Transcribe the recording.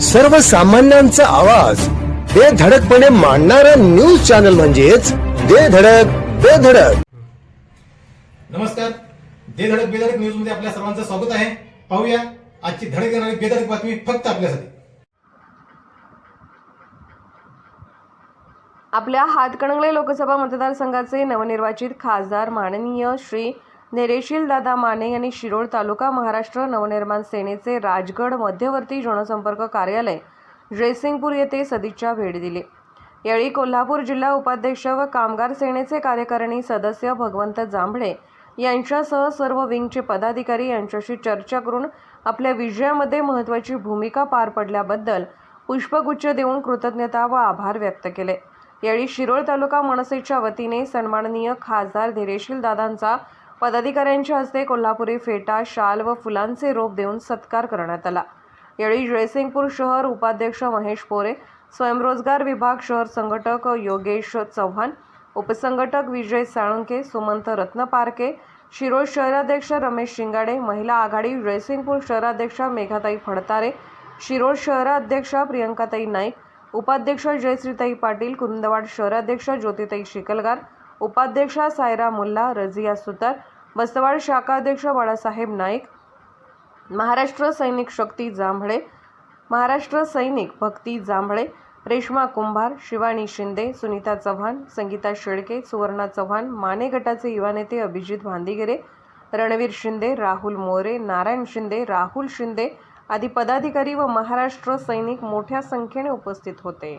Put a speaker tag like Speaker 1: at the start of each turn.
Speaker 1: सर्वसामान्यांचा आवाज. बेधडकपणे मांडणारा न्यूज चॅनल म्हणजेच बेधडक बेधडक
Speaker 2: नमस्कार. दे धडक बेधडक न्यूजमध्ये आपल्या सर्वांचं स्वागत आहे. पाहूया आजची धडक येणारी बेधडक बातमी फक्त आपल्यासाठी.
Speaker 3: आपल्या हातकणंगले लोकसभा मतदारसंघाचे नवनिर्वाचित खासदार माननीय श्री नेरेशील दादा माने यांनी शिरोळ तालुका महाराष्ट्र नवनिर्माण सेनेचे राजगड मध्यवर्ती जनसंपर्क कार्यालय जयसिंगपूर येथे सदिच्छा भेट दिली. यावेळी कोल्हापूर जिल्हा उपाध्यक्ष व कामगार सेनेचे कार्यकारिणी सदस्य भगवंत जांभळे यांच्यासह सर्व विंगचे पदाधिकारी यांच्याशी चर्चा करून आपल्या विजयामध्ये महत्त्वाची भूमिका पार पडल्याबद्दल पुष्पगुच्छ देऊन कृतज्ञता व आभार व्यक्त केले. यावेळी शिरोळ तालुका मनसेच्या वतीने सन्माननीय खासदार धीरेशील दादांचा पदाधिकाऱ्यांच्या हस्ते कोल्हापुरी फेटा शाल व फुलांचे रोप देऊन सत्कार करण्यात आला. यावेळी जयसिंगपूर शहर उपाध्यक्ष महेश पोरे स्वयंरोजगार विभाग शहर संघटक योगेश चव्हाण उपसंघटक विजय साळुंके सुमंत रत्नपारके शिरोळ शहराध्यक्ष रमेश शिंगाडे महिला आघाडी जयसिंगपूर शहराध्यक्षा मेघाताई फडतारे शिरोळ शहराध्यक्षा प्रियंकाताई नाईक उपाध्यक्ष जयश्रीताई पाटील कुंदवाड शहराध्यक्ष ज्योतिताई शिकलगार उपाध्यक्षा सायरा मुल्ला रझिया सुतार बसवाड शाखाध्यक्ष बाळासाहेब नाईक महाराष्ट्र सैनिक शक्ती जांभळे महाराष्ट्र सैनिक भक्ती जांभळे रेश्मा कुंभार शिवानी शिंदे सुनीता चव्हाण संगीता शेळके सुवर्णा चव्हाण माने गटाचे युवा नेते अभिजित भांदिगिरे रणवीर शिंदे राहुल मोरे नारायण शिंदे राहुल शिंदे आदी पदाधिकारी व महाराष्ट्र सैनिक मोठ्या संख्येने उपस्थित होते.